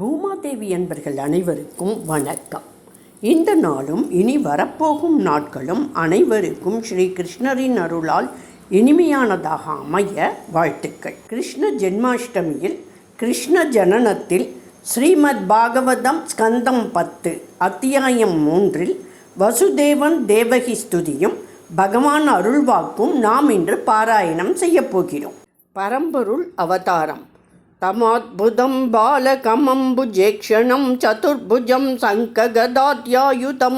பூமாதேவி என்பர்கள் அனைவருக்கும் வணக்கம். இந்த நாளும் இனி வரப்போகும் நாட்களும் அனைவருக்கும் ஸ்ரீ கிருஷ்ணரின் அருளால் இனிமையானதாக அமைய வாழ்த்துக்கள். கிருஷ்ண ஜென்மாஷ்டமியில் கிருஷ்ண ஜனனத்தில் ஸ்ரீமத் பாகவதம் ஸ்கந்தம் பத்து அத்தியாயம் மூன்றில் வசுதேவன் தேவகி ஸ்துதியும் பகவான் அருள்வாக்கும் நாம் இன்று பாராயணம் செய்யப்போகிறோம் பரம்பொருள் அவதாரம். तमद्भुतं बालकमम्बुजेक्षणं चतुर्भुजं शङ्खगदाध्यायुतं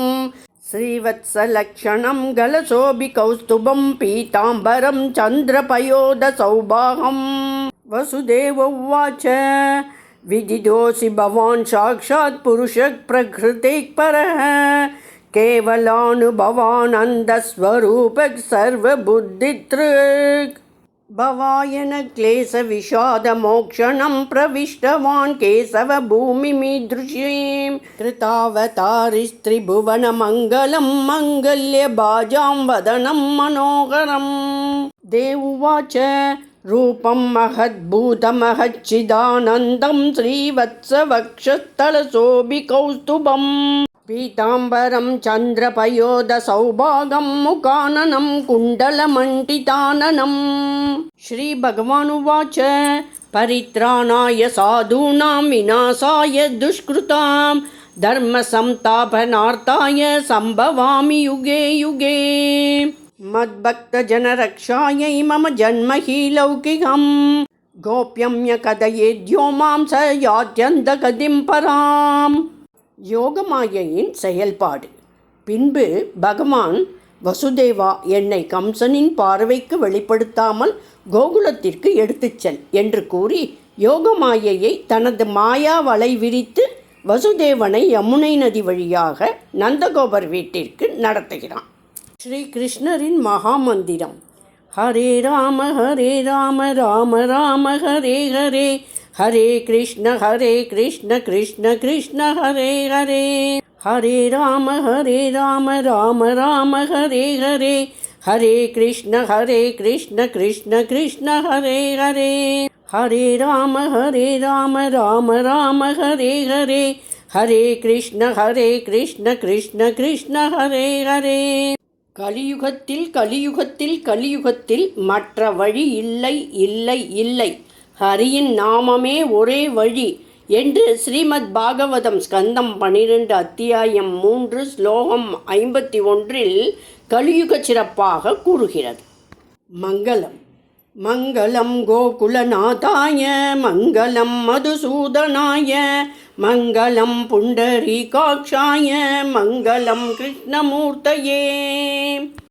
श्रीवत्सलक्षणं गलशोभिकौस्तुभं पीताम्बरं चन्द्रपयोदसौभागं। वसुदेव उवाच विदिदोऽसि भवान् साक्षात् पुरुषः प्रकृतेः परः केवलानुभवानन्दस्वरूपः सर्वबुद्धितृक्। भवायन क्लेशविषादमोक्षणं प्रविष्टवान् केशवभूमिमीदृशीं कृतावतारिस्त्रिभुवनमङ्गलं मङ्गल्यभाजां वदनं मनोहरम्। देवुवाच रूपं महद्भूतमहच्चिदानन्दं श्रीवत्सवक्षस्थलशोभिकौस्तुभम् पीताम्बरं चन्द्रपयोदसौभागं मुखाननं कुण्डलमण्डिताननम्। श्रीभगवानुवाच परित्राणाय साधूनां विनाशाय दुष्कृतां धर्मसंस्थापनार्थाय सम्भवामि युगे युगे। मद्भक्तजनरक्षायै मम जन्म हि लौकिकम्। गोप्यं य कथयेद्यो मां स यात्यन्तगतिं पराम् யோகமாயையின் செயல்பாடு. பின்பு பகவான் வசுதேவா என்னை கம்சனின் பார்வைக்கு வெளிப்படுத்தாமல் கோகுலத்திற்கு எடுத்துச் செல் என்று கூறி யோகமாயையை தனது மாயா வலை விரித்து வசுதேவனை யமுனை நதி வழியாக நந்தகோபர் வீட்டிற்கு நடத்துகிறான். ஸ்ரீ கிருஷ்ணரின் மகாமந்திரம். ஹரே ராம ஹரே ராம ராம ராம ஹரே ஹரே. ஹரே கிருஷ்ண ஹரே கிருஷ்ண கிருஷ்ண கிருஷ்ண ஹரே ஹரே. ஹரே ராம ஹரே ராம ராம ராம ஹரே ஹரே. ஹரே கிருஷ்ண ஹரே கிருஷ்ண கிருஷ்ண கிருஷ்ண ஹரே ஹரே. ஹரே ராம ஹரே ராம ராம ராம ஹரே ஹரே. ஹரே கிருஷ்ண ஹரே கிருஷ்ண கிருஷ்ண கிருஷ்ண ஹரே ஹரே. கலியுகத்தில் கலியுகத்தில் கலியுகத்தில் மற்ற வழி இல்லை இல்லை இல்லை. ஹரியின் நாமமே ஒரே வழி என்று ஸ்ரீமத் பாகவதம் ஸ்கந்தம் பனிரெண்டு அத்தியாயம் மூன்று ஸ்லோகம் ஐம்பத்தி ஒன்றில் கலியுக சிறப்பாக கூறுகிறது. மங்களம். மங்களம் கோகுலநாதாய மங்களம் மதுசூதனாய மங்களம் புண்டரீகாட்சாய மங்களம் கிருஷ்ணமூர்த்தையே.